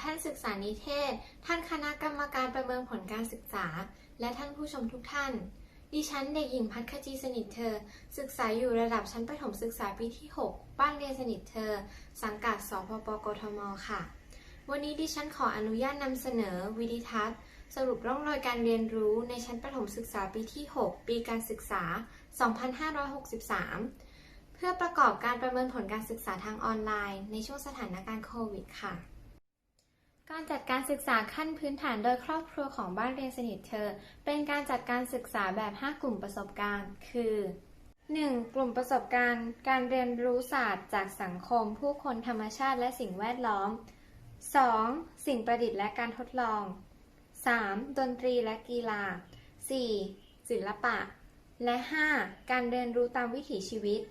ท่านศึกษานิเทศ ท่านคณะกรรมการประเมินผลการศึกษา และท่านผู้ชมทุกท่าน ดิฉันเด็กหญิงพัฒขจีสนิทเธอ ศึกษาอยู่ระดับชั้นประถมศึกษาปีที่ 6 บ้านเรียนสนิทเธอ สังกัด สพปกทม ค่ะ วันนี้ดิฉันขออนุญาตนำเสนอ วิดีทัศน์ สรุปร่องรอยการเรียนรู้ในชั้นประถมศึกษาปีที่ 6 ปีการศึกษา 2563 เพื่อประกอบการประเมินผลการศึกษาทางออนไลน์ ในช่วงสถานการณ์โควิดค่ะ การจัดการศึกษาขั้นพื้นฐานโดยครอบครัวของบ้านเรียนสนิทเธอ เป็นการจัดการศึกษาแบบ 5 กลุ่มประสบการณ์ คือ 1. กลุ่มประสบการณ์ การเรียนรู้ศาสตร์จากสังคม ผู้คนธรรมชาติและสิ่งแวดล้อม 2. สิ่งประดิษฐ์และการทดลอง 3. ดนตรีและกีฬา 4. ศิลปะ และ 5. การเรียนรู้ตามวิถีชีวิต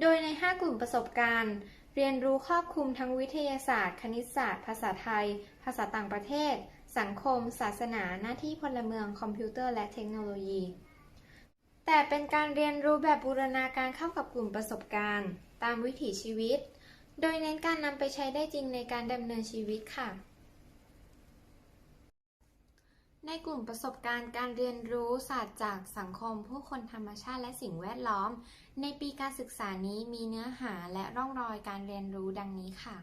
โดยใน 5 กลุ่มประสบการณ์ เรียนรู้ครอบคลุมทั้งวิทยาศาสตร์ คณิตศาสตร์ ภาษาไทย ภาษาต่างประเทศ สังคม ศาสนา หน้าที่พลเมือง คอมพิวเตอร์และเทคโนโลยี แต่เป็นการเรียนรู้แบบบูรณาการเข้ากับกลุ่มประสบการณ์ ตามวิถีชีวิต โดยเน้นการนำไปใช้ได้จริงในการดำเนินชีวิตค่ะ ในกลุ่มประสบการณ์การเรียนรู้ศาสตร์จากสังคม ผู้คนธรรมชาติและสิ่งแวดล้อม ในปีการศึกษานี้มีเนื้อหาและร่องรอยการเรียนรู้ดังนี้ค่ะ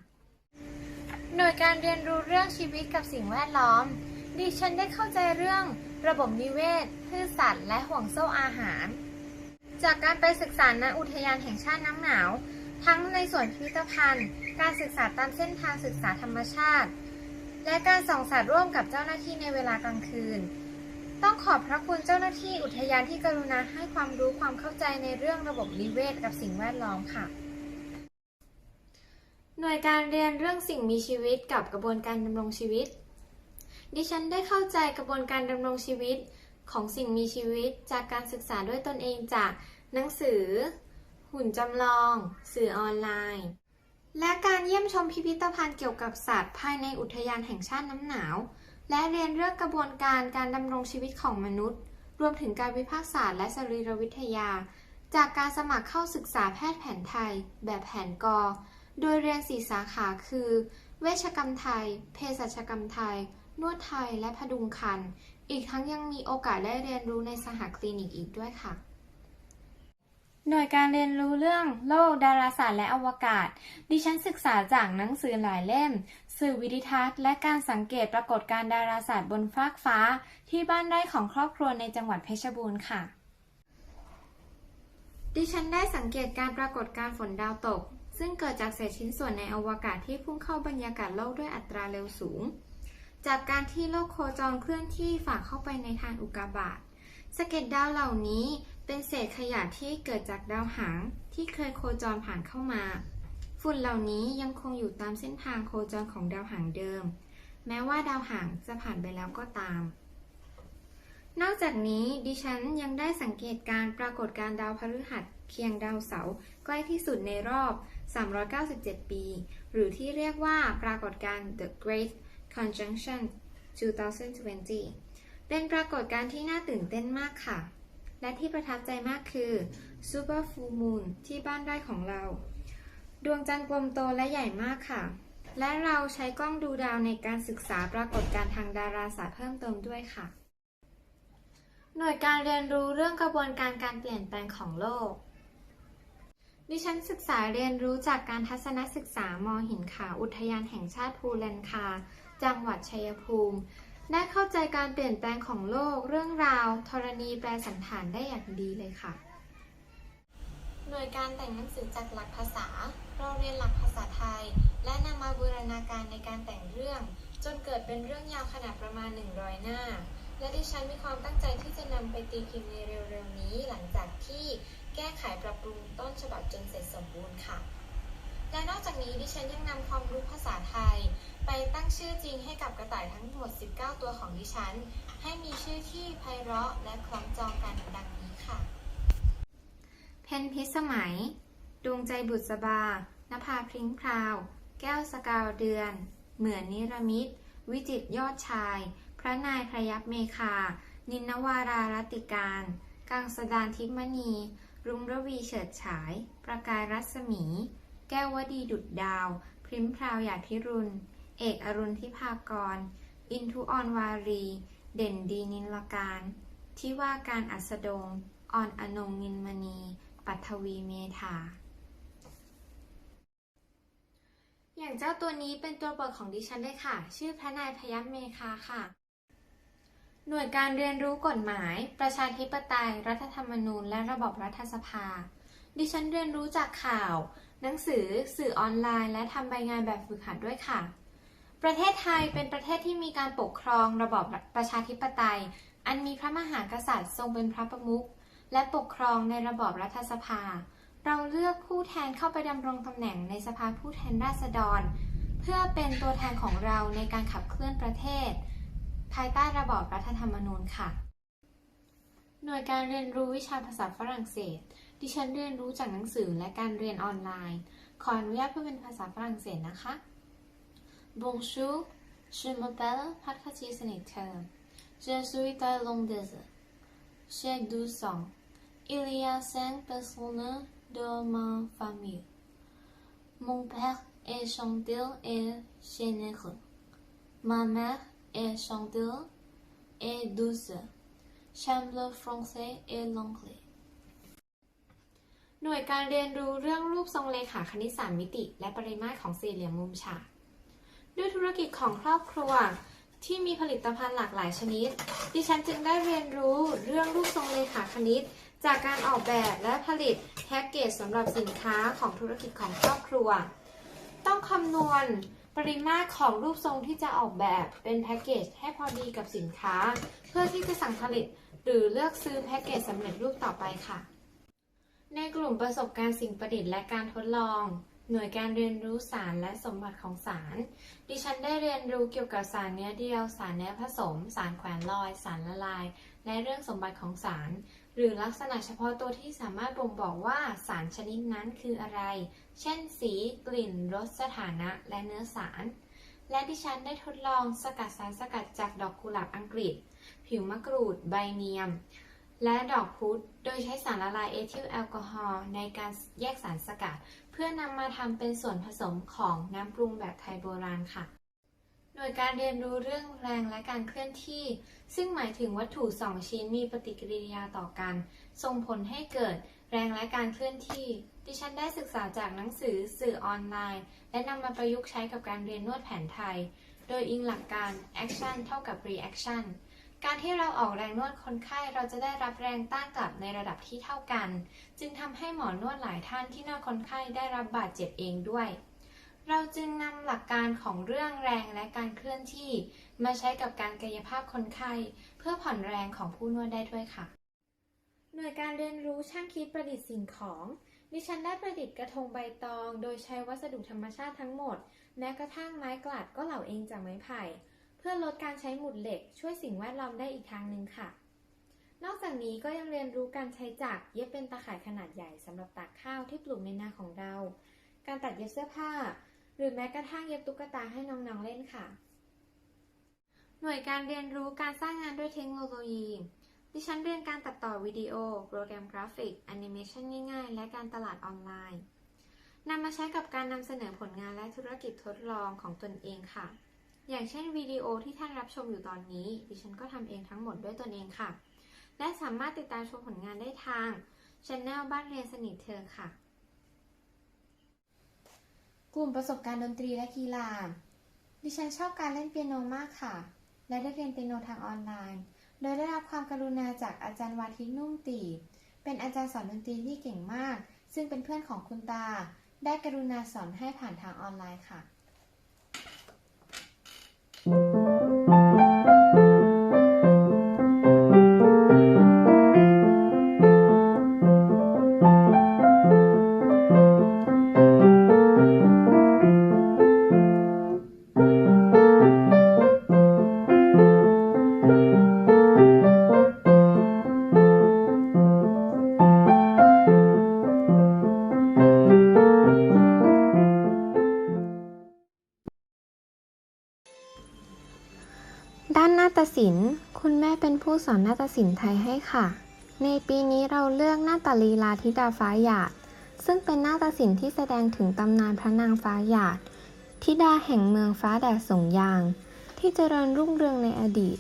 หน่วยการเรียนรู้เรื่องชีวิตกับสิ่งแวดล้อม ดิฉันได้เข้าใจเรื่อง ระบบนิเวศพืชสัตว์ และห่วงโซ่อาหาร จากการไปศึกษาณอุทยานแห่งชาติน้ำหนาว ทั้งในส่วนพิพิธภัณฑ์ การศึกษาตามเส้นทางศึกษาธรรมชาติ และการส่องสัตว์ร่วมกับเจ้าหน้าที่ในเวลากลางคืน ต้องขอบพระคุณเจ้าหน้าที่อุทยานที่กรุณาให้ความรู้ความเข้าใจในเรื่องระบบนิเวศกับสิ่งแวดล้อมค่ะ หน่วยการเรียนเรื่องสิ่งมีชีวิตกับกระบวนการดำรงชีวิต ดิฉันได้เข้าใจกระบวนการดำรงชีวิตของสิ่งมีชีวิตจากการศึกษาด้วยตนเองจากหนังสือ หุ่นจำลอง สื่อออนไลน์ และการเยี่ยมชมพิพิธภัณฑ์เกี่ยวกับสัตว์ภายในอุทยานแห่งชาติน้ำหนาว และเรียนเรื่องกระบวนการการดำรงชีวิตของมนุษย์ รวมถึงการวิพากษ์ศาสตร์และสรีรวิทยา จากการสมัครเข้าศึกษาแพทย์แผนไทย แบบแผนกอ โดยเรียนสี่สาขาคือ เวชกรรมไทย เภสัชกรรมไทย นวดไทย และพดุงครรภ์อีกทั้งยังมีโอกาสได้เรียนรู้ในสหคลินิกอีกด้วยค่ะ หน่วยการเรียนรู้เรื่องโลกดาราศาสตร์และอวกาศ ดิฉันศึกษาจากหนังสือหลายเล่ม สื่อวิดิทัศน์ และการสังเกตปรากฏการดาราศาสตร์บนฟากฟ้า ที่บ้านไร่ของครอบครัวในจังหวัดเพชรบูรณ์ค่ะ ดิฉันได้สังเกตการปรากฏการฝนดาวตก ซึ่งเกิดจากเศษชิ้นส่วนในอวกาศที่พุ่งเข้าบรรยากาศโลกด้วยอัตราเร็วสูง จากการที่โลกโคจรเคลื่อนที่ฝ่าเข้าไปในทางอุกกาบาต สะเก็ดดาวเหล่านี้เป็นเศษขยะที่เกิดจากดาวหางที่เคยโคจรผ่านเข้ามา ฝุ่นเหล่านี้ยังคงอยู่ตามเส้นทางโคจรของดาวหางเดิม แม้ว่าดาวหางจะผ่านไปแล้วก็ตาม นอกจากนี้ดิฉันยังได้สังเกตการปรากฏการดาวพฤหัสเคียงดาวเสาร์ใกล้ที่สุดในรอบ 397 ปี หรือที่เรียกว่าปรากฏการ The Great Conjunction 2020 เป็นปรากฏการณ์ที่น่าตื่นเต้นมากค่ะ และที่ประทับใจมากคือ Super Full Moon ที่บ้านไร่ของเรา ดวงจันทร์กลมโตและใหญ่มากค่ะ และเราใช้กล้องดูดาวในการศึกษาปรากฏการณ์ทางดาราศาสตร์เพิ่มเติมด้วยค่ะ หน่วยการเรียนรู้เรื่องกระบวนการการเปลี่ยนแปลงของโลก ดิฉันศึกษาเรียนรู้จากการทัศนศึกษามอหินขาวอุทยานแห่งชาติภูแลนคา จังหวัดชัยภูมิ ได้เข้าใจการเปลี่ยนแปลงของโลก เรื่องราวธรณีแปรสันฐานได้อย่างดีเลยค่ะหน่วยการแต่งหนังสือจากหลักภาษา เราเรียนหลักภาษาไทย และนำมาบูรณาการในการแต่งเรื่อง จนเกิดเป็นเรื่องยาวขนาดประมาณ 100 หน้า และดิฉันมีความตั้งใจที่จะนำไปตีพิมพ์ในเร็วๆนี้ หลังจากที่แก้ไขปรับปรุงต้นฉบับจนเสร็จสมบูรณ์ค่ะ และนอกจากนี้ดิฉันยังนำความรู้ภาษาไทย ไปตั้งชื่อจริงให้กับกระต่ายทั้งหมด 19 ตัวของดิฉัน ให้มีชื่อที่ไพเราะและคล้องจองกันดังนี้ค่ะ เพนพิสมัย ดวงใจบุษบานภาพริ้งพราว แก้วสกาวเดือน เหมือนนิรมิต วิจิตยอดชาย พระนายพระยับเมคา นินนวารารัตติการ กังสดานทิพมณี รุงระวีเฉิดฉาย ประกายรัศมี แก้ววดีดุดดาว พริมพราวหยาดพิรุณ เอกอรุณทิพากร อินทุออนวารี เด่นดีนินลการที่ว่าการอัสดง ออนอนงนินมณี ปัทวีเมธา อย่างเจ้าตัวนี้เป็นตัวโปรดของดิฉันเลยค่ะ ชื่อพระนายพยัคเมคาค่ะ หน่วยการเรียนรู้กฎหมาย ประชาธิปไตย รัฐธรรมนูญ และระบบรัฐสภา ดิฉันเรียนรู้จากข่าว หนังสือสื่อออนไลน์ และทำใบงานแบบฝึกหัดด้วยค่ะ ประเทศไทยเป็นประเทศที่มีการปกครองระบอบประชาธิปไตย อันมีพระมหากษัตริย์ทรงเป็นพระประมุขและปกครองในระบอบรัฐสภา เราเลือกผู้แทนเข้าไปดำรงตำแหน่งในสภาผู้แทนราษฎร เพื่อเป็นตัวแทนของเราในการขับเคลื่อนประเทศ ภายใต้ระบอบรัฐธรรมนูญค่ะ หน่วยการเรียนรู้วิชาภาษาฝรั่งเศส ดิฉันเรียนรู้จากหนังสือและการเรียนออนไลน์ ขออนุญาตเพื่อเป็นภาษาฝรั่งเศสนะคะ Bonjour je m'appelle Patricia Senator je suis thaïlandaise j'ai 12 ans il y a cinq personnes dans ma famille mon père est chanteur et généreux ma mère est chanteur et douce j'aime le français et l'anglais หน่วยการเรียนรู้เรื่องรูปทรงเลขาคณิตสามมิติ และปริมาตรของสี่เหลี่ยมมุมฉากด้วยธุรกิจของครอบครัวที่มีผลิตภัณฑ์หลากหลายชนิด ดิฉันจึงได้เรียนรู้เรื่องรูปทรงเลขาคณิต จากการออกแบบและผลิตแพ็กเกจสำหรับสินค้าของธุรกิจของครอบครัว ต้องคำนวณปริมาตรของรูปทรงที่จะออกแบบเป็นแพ็กเกจให้พอดีกับสินค้า เพื่อที่จะสั่งผลิตหรือเลือกซื้อแพ็กเกจสำเร็จรูปต่อไปค่ะ ในกลุ่มประสบการณ์สิ่งประดิษฐ์และการทดลอง หน่วยการเรียนรู้สารและสมบัติของสาร ดิฉันได้เรียนรู้เกี่ยวกับสารเนื้อเดียว สารเนื้อผสม สารแขวนลอย สารละลาย และเรื่องสมบัติของสาร หรือลักษณะเฉพาะตัวที่สามารถบ่งบอกว่าสารชนิดนั้นคืออะไร เช่น สี กลิ่น รส สถานะ และเนื้อสาร และดิฉันได้ทดลองสกัดสารสกัดจากดอกกุหลาบอังกฤษ ผิวมะกรูด ใบเนียม และดอกพุธ โดยใช้สารละลายเอทิลแอลกอฮอล์ในการแยกสารสกัด เพื่อนำมาทำเป็นส่วนผสมของน้ำปรุงแบบไทยโบราณค่ะ หน่วยการเรียนรู้เรื่องแรงและการเคลื่อนที่ ซึ่งหมายถึงวัตถุสองชิ้นมีปฏิกิริยาต่อกัน ส่งผลให้เกิดแรงและการเคลื่อนที่ ดิฉันได้ศึกษาจากหนังสือสื่อออนไลน์ และนำมาประยุกต์ใช้กับการเรียนนวดแผนไทย โดยอิงหลักการ action เท่ากับ reaction การที่เราออกแรงนวดคนไข้เราจะได้รับแรงต้านกลับในระดับที่เท่ากัน จึงทำให้หมอนวดหลายท่านที่นวดคนไข้ได้รับบาดเจ็บเองด้วย เราจึงนำหลักการของเรื่องแรงและการเคลื่อนที่ มาใช้กับการกายภาพคนไข้ เพื่อผ่อนแรงของผู้นวดได้ด้วยค่ะ หน่วยการเรียนรู้ช่างคิดประดิษฐ์สิ่งของดิฉันได้ประดิษฐ์กระทงใบตอง โดยใช้วัสดุธรรมชาติทั้งหมด แม้กระทั่งไม้กลัดก็เหล่าเองจากไม้ไผ่ พื่อลดการใช้หมุดเหล็ก ช่วยสิ่งแวดล้อมได้อีกทางหนึ่งค่ะ นอกจากนี้ก็ยังเรียนรู้การใช้จักรเย็บเป็นตาข่ายขนาดใหญ่สำหรับตากข้าวที่ปลูกในนาของเรา การตัดเย็บเสื้อผ้า หรือแม้กระทั่งเย็บตุ๊กตาให้น้องๆเล่นค่ะ หน่วยการเรียนรู้การสร้างงานด้วยเทคโนโลยีดิฉันเรียนการตัดต่อวิดีโอ โปรแกรมกราฟิก แอนิเมชันง่ายๆ และการตลาดออนไลน์นำมาใช้กับการนำเสนอผลงานและธุรกิจทดลองของตนเองค่ะ อย่างเช่นวิดีโอที่ท่านรับชมอยู่ตอนนี้ ดิฉันก็ทำเองทั้งหมดด้วยตนเองค่ะ และสามารถติดตามชมผลงานได้ทางช anel บ้านเรียนสนิทเธอค่ะ กลุ่มประสบการณ์ดนตรีและกีฬา ดิฉันชอบการเล่นเปียโนมากค่ะ และได้เรียนเปียโนทางออนไลน์ โดยได้รับความกรุณาจากอาจารย์วาทินุ่มตี เป็นอาจารย์สอนดนตรีที่เก่งมาก ซึ่งเป็นเพื่อนของคุณตา ได้กรุณาสอนให้ผ่านทางออนไลน์ค่ะ สอนนาฏศิลป์ไทยให้ค่ะ ในปีนี้เราเลือกนาฏลีลาธิดาฟ้าหยาด ซึ่งเป็นนาฏศิลป์ที่แสดงถึงตำนานพระนางฟ้าหยาด ธิดาแห่งเมืองฟ้าแดดสงยาง ที่เจริญรุ่งเรืองในอดีต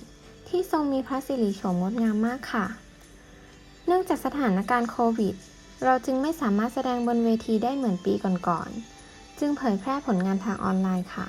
ที่ทรงมีพระสิริโฉมงดงามมากค่ะ เนื่องจากสถานการณ์โควิด เราจึงไม่สามารถแสดงบนเวทีได้เหมือนปีก่อนๆ จึงเผยแพร่ผลงานทางออนไลน์ค่ะ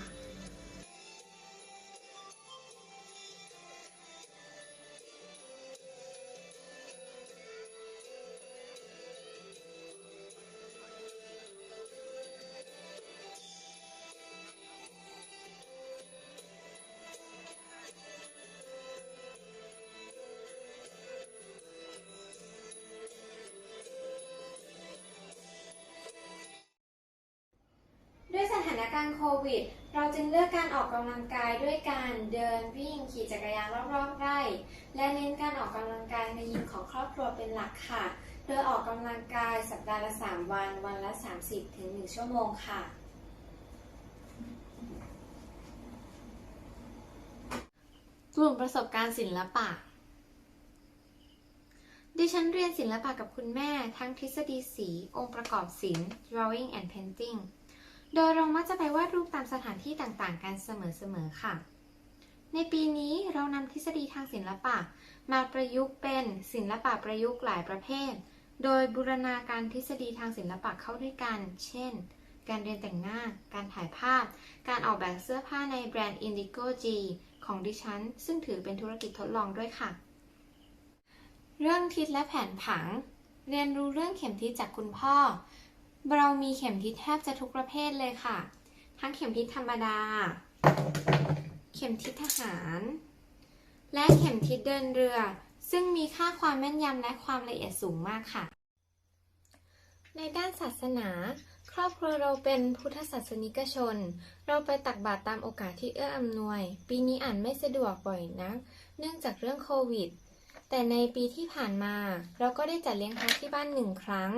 การณ์โควิด เราจึงเลือกการออกกำลังกายด้วยการเดินวิ่งขี่จักรยานรอบๆไร่ และเน้นการออกกำลังกายในยิมของครอบครัวเป็นหลักค่ะ โดยออกกำลังกายสัปดาห์ละ 3 วัน วันละ 30ถึง1ชั่วโมงค่ะกลุ่มประสบการณ์ศิลปะ ดิฉันเรียนศิลปะกับคุณแม่ทั้งทฤษฎีสี องค์ประกอบศิลป์ drawing and painting โดยเรามักจะไปวาดรูปตามสถานที่ต่างๆ กันเสมอๆ ค่ะ ในปีนี้เรานำทฤษฎีทางศิลปะ มาประยุกต์เป็นศิลปะประยุกต์หลายประเภท โดยบูรณาการทฤษฎีทางศิลปะเข้าด้วยกัน เช่น การเรียนแต่งหน้า การถ่ายภาพ การออกแบบเสื้อผ้าในแบรนด์ Indigo G ของดิฉัน ซึ่งถือเป็นธุรกิจทดลองด้วยค่ะ เรื่องทิศและแผนผัง เรียนรู้เรื่องเข็มทิศจากคุณพ่อ เรามีเข็มทิศแทบจะทุกประเภทเลยค่ะ ทั้งเข็มทิศธรรมดา เข็มทิศทหาร และเข็มทิศเดินเรือ ซึ่งมีค่าความแม่นยำและความละเอียดสูงมากค่ะ ในด้านศาสนา ครอบครัวเราเป็นพุทธศาสนิกชน เราไปตักบาตรตามโอกาสที่เอื้ออำนวย ปีนี้อ่านไม่สะดวกบ่อยนัก เนื่องจากเรื่องโควิด แต่ในปีที่ผ่านมา เราก็ได้จัดเลี้ยงพระที่บ้านหนึ่งครั้ง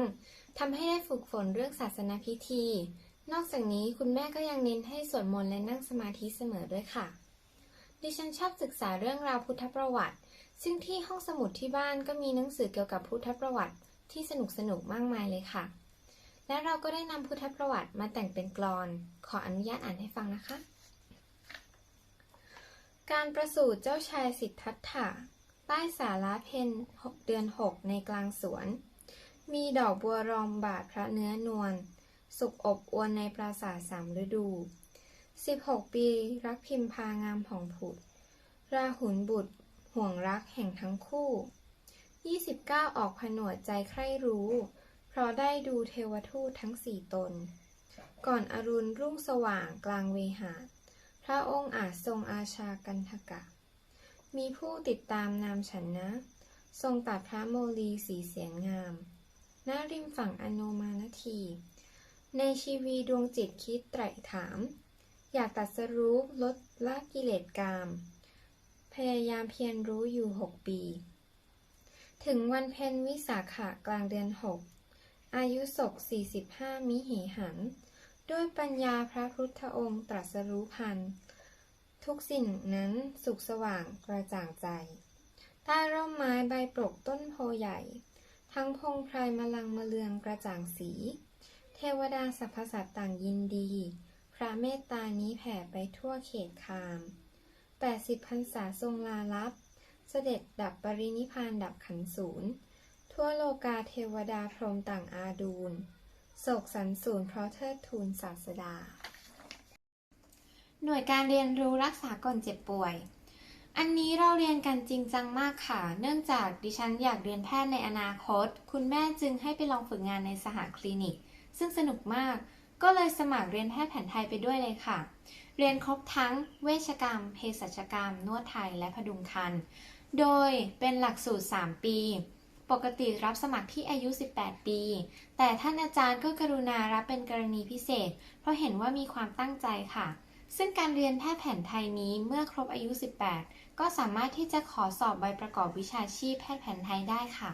ทำให้ได้ฝึกฝนเรื่องศาสนาพิธี นอกจากนี้คุณแม่ก็ยังเน้นให้สวดมนต์และนั่งสมาธิเสมอด้วยค่ะ ดิฉันชอบศึกษาเรื่องราวพุทธประวัติ ซึ่งที่ห้องสมุดที่บ้านก็มีหนังสือเกี่ยวกับพุทธประวัติที่สนุกสนุกมากมายเลยค่ะ และเราก็ได้นำพุทธประวัติมาแต่งเป็นกลอน ขออนุญาตอ่านให้ฟังนะคะ การประสูติเจ้าชายสิทธัตถะใต้สาราเพนเดือนหกในกลางสวน มีดอกบัวรองบาทพระเนื้อนวล สุกอบอวนในปราสาทสามฤดู 16 ปีรักพิมพางามผ่องผุด ราหุลบุตร ห่วงรักแห่งทั้งคู่ 29 ออกผนวดใจใคร่รู้ เพราะได้ดูเทวทูตทั้งสี่ตน ก่อนอรุณรุ่งสว่างกลางเวหาพระองค์อาจทรงอาชากันทกะ มีผู้ติดตามนามฉันนะ ทรงตัดพระโมลีสีเสียงงาม หน้าริมฝั่งอโนมานที ในชีวีดวงจิตคิดไตร่ถาม อยากตัดสรู้ลดละกิเลสกาม พยายามเพียรรู้อยู่หกปี ถึงวันเพ็ญวิสาขะกลางเดือนหกอายุศกสี่สิบห้ามิหิหัน ด้วยปัญญาพระพุทธองค์ตรัสรู้พัน ทุกสิ่งนั้นสุขสว่างกระจ่างใจ ใต้ร่มไม้ใบปลกต้นโพใหญ่ ทั้งพงไพรมลังมะเลืองกระจ่างสี เทวดาสรรพสัตว์ต่างยินดี พระเมตตานี้แผ่ไปทั่วเขตคามแปดสิบพรรษาทรงลาลับ เสด็จดับปรินิพานดับขันศูนย์ทั่วโลกาเทวดาพรหมต่างอาดูลโศกสันสูญเพราะเทิดทูนศาสดา หน่วยการเรียนรู้รักษาก่อนเจ็บป่วย อันนี้เราเรียนกันจริงจังมากค่ะ เนื่องจากดิฉันอยากเรียนแพทย์ในอนาคต คุณแม่จึงให้ไปลองฝึกงานในสหคลินิก ซึ่งสนุกมาก ก็เลยสมัครเรียนแพทย์แผนไทยไปด้วยเลยค่ะ เรียนครบทั้งเวชกรรม เภสัชกรรม นวดไทย และพดุงครรภ์ โดยเป็นหลักสูตร 3 ปี ปกติรับสมัครที่อายุ 18 ปี แต่ท่านอาจารย์ก็กรุณารับเป็นกรณีพิเศษ เพราะเห็นว่ามีความตั้งใจค่ะ ซึ่งการเรียนแพทย์แผนไทยนี้เมื่อครบอายุ 18 ก็สามารถที่จะขอสอบใบประกอบวิชาชีพแพทย์แผนไทยได้ค่ะ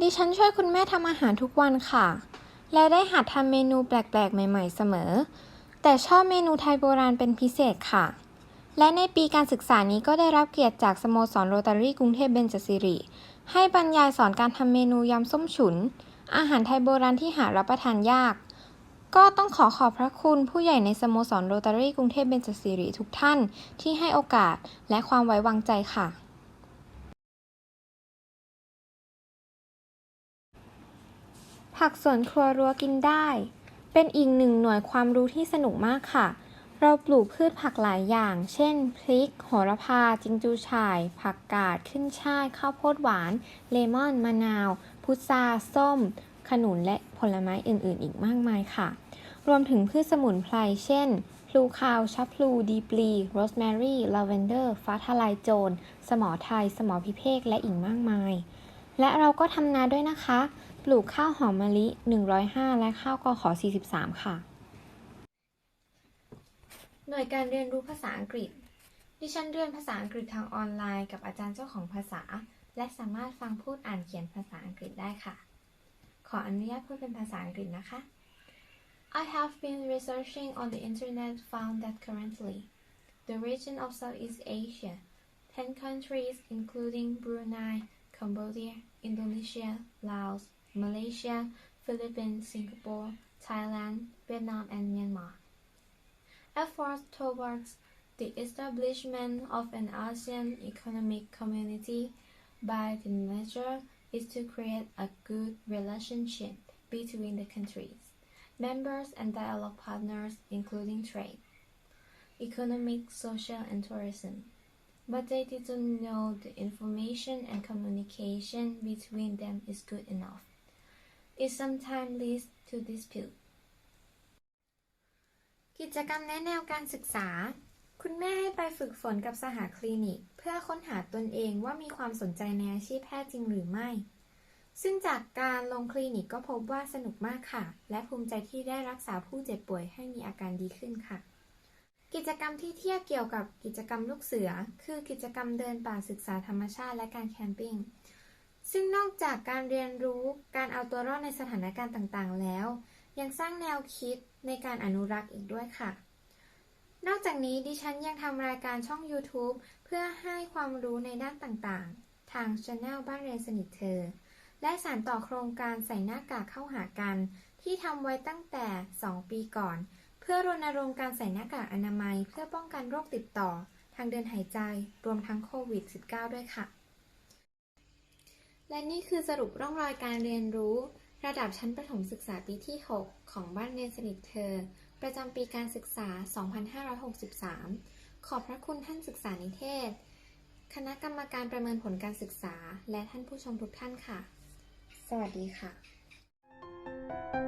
ดิฉันช่วยคุณแม่ทำอาหารทุกวันค่ะ และได้หัดทำเมนูแปลกๆ ใหม่ ๆ เสมอ แต่ชอบเมนูไทยโบราณเป็นพิเศษค่ะ และในปีการศึกษานี้ก็ได้รับเกียรติจากสโมสรโรตารี่กรุงเทพเบญจศิริ ให้บรรยายสอนการทำเมนูยำส้มฉุน อาหารไทยโบราณที่หารับประทานยาก ก็ต้องขอขอบพระคุณผู้ใหญ่ในสโมสรโรตารี่กรุงเทพเบญจศิริทุกท่านที่ให้โอกาสและความไว้วางใจค่ะ ผักสวนครัวรั้วกินได้ เป็นอีกหนึ่งหน่วยความรู้ที่สนุกมากค่ะ เราปลูกพืชผักหลายอย่าง เช่น พริก โหระพา จิงจูฉ่าย ผักกาด ขึ้นช่าย ข้าวโพดหวาน เลมอน มะนาว พุทรา ส้ม ขนุนและผลไม้อื่นๆ อีกมากมายค่ะ รวมถึงพืชสมุนไพร เช่น พลูคาว ชับพลู ดีปลี โรสแมรี่ ลาเวนเดอร์ ฟ้าทะลายโจร สมอไทย สมอพิเภก และอีกมากมาย และเราก็ทำนาด้วยนะคะ ปลูกข้าวหอมมะลิ 105 และข้าวกอขอ 43 ค่ะ หน่วยการเรียนรู้ภาษาอังกฤษ ดิฉันเรียนภาษาอังกฤษทางออนไลน์ กับอาจารย์เจ้าของภาษา และสามารถฟังพูดอ่านเขียนภาษาอังกฤษได้ค่ะ ขออนุญาตพูดเป็นภาษาอังกฤษนะคะ I have been researching on the internet found that currently the region of Southeast Asia 10 countries including Brunei, Cambodia, Indonesia, Laos, Malaysia, Philippines, Singapore, Thailand, Vietnam and Myanmar efforts towards the establishment of an ASEAN economic community by the measure is to create a good relationship between the countries, members and dialogue partners including trade, economic, social and tourism. But they didn't know the information and communication between them is good enough. It sometimes leads to dispute. กิจกรรมแนะแนวการศึกษา คุณแม่ให้ไปฝึกฝนกับสหคลินิก เพื่อค้นหาตนเองว่ามีความสนใจในอาชีพแพทย์จริงหรือไม่ ซึ่งจากการลงคลินิกก็พบว่าสนุกมากค่ะ และภูมิใจที่ได้รักษาผู้เจ็บป่วยให้มีอาการดีขึ้นค่ะ กิจกรรมที่เทียบเกี่ยวกับกิจกรรมลูกเสือ คือกิจกรรมเดินป่าศึกษาธรรมชาติและการแคมปิ้ง ซึ่งนอกจากการเรียนรู้การเอาตัวรอดในสถานการณ์ต่างๆ แล้ว ยังสร้างแนวคิดในการอนุรักษ์อีกด้วยค่ะ นอกจากนี้ดิฉันยังทำรายการช่อง YouTube เพื่อให้ความรู้ในด้านต่างๆ ทางช anel บ้านเรียนสนิทเธอ และสานต่อโครงการใส่หน้ากากเข้าหากัน ที่ทำไว้ตั้งแต่ 2 ปีก่อน เพื่อรณรงค์การใส่หน้ากากอนามัย เพื่อป้องกันโรคติดต่อ ทางเดินหายใจ รวมทั้งโควิด -19 ด้วยค่ะ และนี่คือสรุปร่องรอยการเรียนรู้ ระดับชั้นประถมศึกษาปีที่ 6 ของบ้านเรียนสนิทเธอ ประจำปีการศึกษา 2563 ขอบพระคุณท่านศึกษานิเทศ คณะกรรมการประเมินผลการศึกษา และท่านผู้ชมทุกท่านค่ะ สวัสดีค่ะ